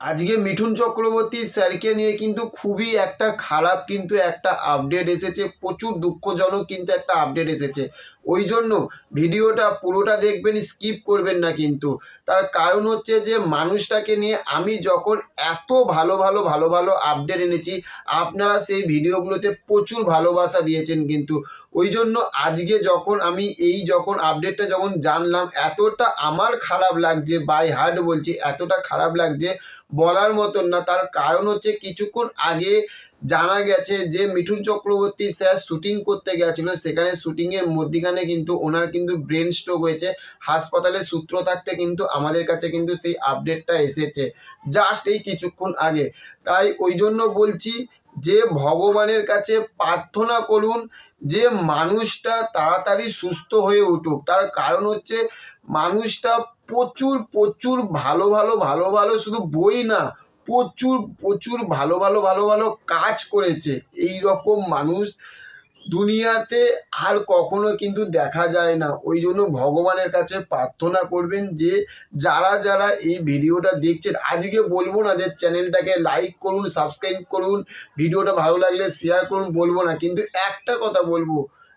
আজকে মিঠুন চক্রবর্তী স্যারকে নিয়ে কিন্তু খুবই একটা খারাপ কিন্তু একটা আপডেট এসেছে, প্রচুর দুঃখজনক কিন্তু একটা আপডেট এসেছে। ওই জন্য ভিডিওটা পুরোটা দেখবেন স্কিপ করবেন না কিন্তু। তার কারণ হচ্ছে যে মানুষটাকে নিয়ে আমি যখন এত ভালো ভালো ভালো ভালো আপডেট এনেছি, আপনারা সেই ভিডিওগুলোতে প্রচুর ভালোবাসা দিয়েছেন কিন্তু। ওই জন্য আজকে যখন আমি এই যখন আপডেটটা যখন জানলাম, এতটা আমার খারাপ লাগছে বাই হার্ট বলছি, এতটা খারাপ লাগছে বলার মতন না। তার কারণ হচ্ছে কিছুক্ষণ আগে জানা গেছে যে মিঠুন চক্রবর্তী স্যার শুটিং করতে গেছিল। সেখানে শুটিংয়ের মধ্যিখানে কিন্তু ওনার কিন্তু ব্রেন স্ট্রোক হয়েছে। হাসপাতালে সূত্র থাকতে কিন্তু আমাদের কাছে কিন্তু সেই আপডেটটা এসেছে জাস্ট এই কিছুক্ষণ আগে। তাই ওই জন্য বলছি যে ভগবানের কাছে প্রার্থনা করুন যে মানুষটা তাড়াতাড়ি সুস্থ হয়ে উঠুক। তার কারণ হচ্ছে মানুষটা প্রচুর প্রচুর ভালো ভালো ভালো ভালো শুধু বই না, প্রচুর প্রচুর ভালো ভালো ভালো ভালো কাজ করেছে। এই রকম মানুষ দুনিয়াতে আর কখনো কিন্তু দেখা যায় না। ওই জন্য ভগবানের কাছে প্রার্থনা করবেন যে, যারা যারা এই ভিডিওটা দেখছেন, আজকে বলব না যে চ্যানেলটাকে লাইক করুন সাবস্ক্রাইব করুন, ভিডিওটা ভালো লাগলে শেয়ার করুন, বলব না। কিন্তু একটা কথা বলব,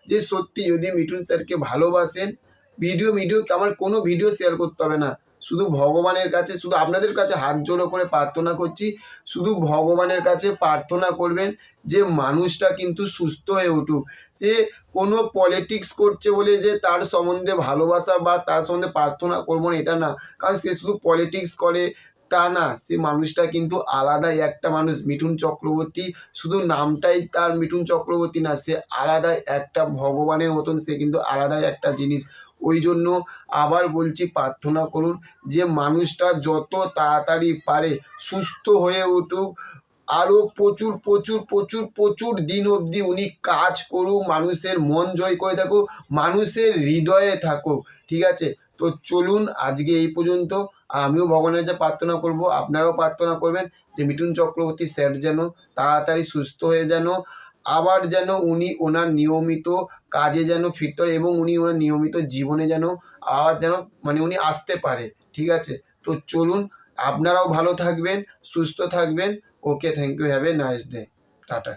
যে সত্যি যদি মিঠুন স্যারকে ভালোবাসেন ভিডিও ভিডিও আমার কোনো ভিডিও শেয়ার করতে হবে না। শুধু ভগবানের কাছে, শুধু আপনাদের কাছে হাত জোড়ো করে প্রার্থনা করছি। শুধু ভগবানের কাছে প্রার্থনা করবেন যে মানুষটা কিন্তু সুস্থ হয়ে উঠুক। সে কোনো পলিটিক্স করছে বলে যে তার সম্বন্ধে ভালোবাসা বা তার সম্বন্ধে প্রার্থনা করব না, এটা না। কারণ সে শুধু পলিটিক্স করে তা না সে মানুষটা কিন্তু আলাদাই একটা মানুষ। মিঠুন চক্রবর্তী শুধু নামটাই তার মিঠুন চক্রবর্তী না, সে আলাদাই একটা ভগবানের মতন, সে কিন্তু আলাদাই একটা জিনিস। ওই জন্য আবার বলছি, প্রার্থনা করুন যে মানুষটা যত তাড়াতাড়ি পারে সুস্থ হয়ে উঠুক। আরও প্রচুর প্রচুর প্রচুর প্রচুর দিন অবধি উনি কাজ করুক, মানুষের মন জয় করে থাকুক, মানুষের হৃদয়ে থাকুক, ঠিক আছে? তো চলুন আজকে এই পর্যন্ত। আমিও ভগবানের কাছে প্রার্থনা করব, আপনারাও প্রার্থনা করবেন যে মিঠুন চক্রবর্তী স্যার যেন তাড়াতাড়ি সুস্থ হয়ে যেন, আবার যেন উনি ওনার নিয়মিত কাজে যেন ফিরতে এবং উনি ওনার নিয়মিত জীবনে যেন আবার যেন মানে উনি আসতে পারে, ঠিক আছে? তো চলুন, আপনারাও ভালো থাকবেন, সুস্থ থাকবেন। Okay thank you have a nice day tata.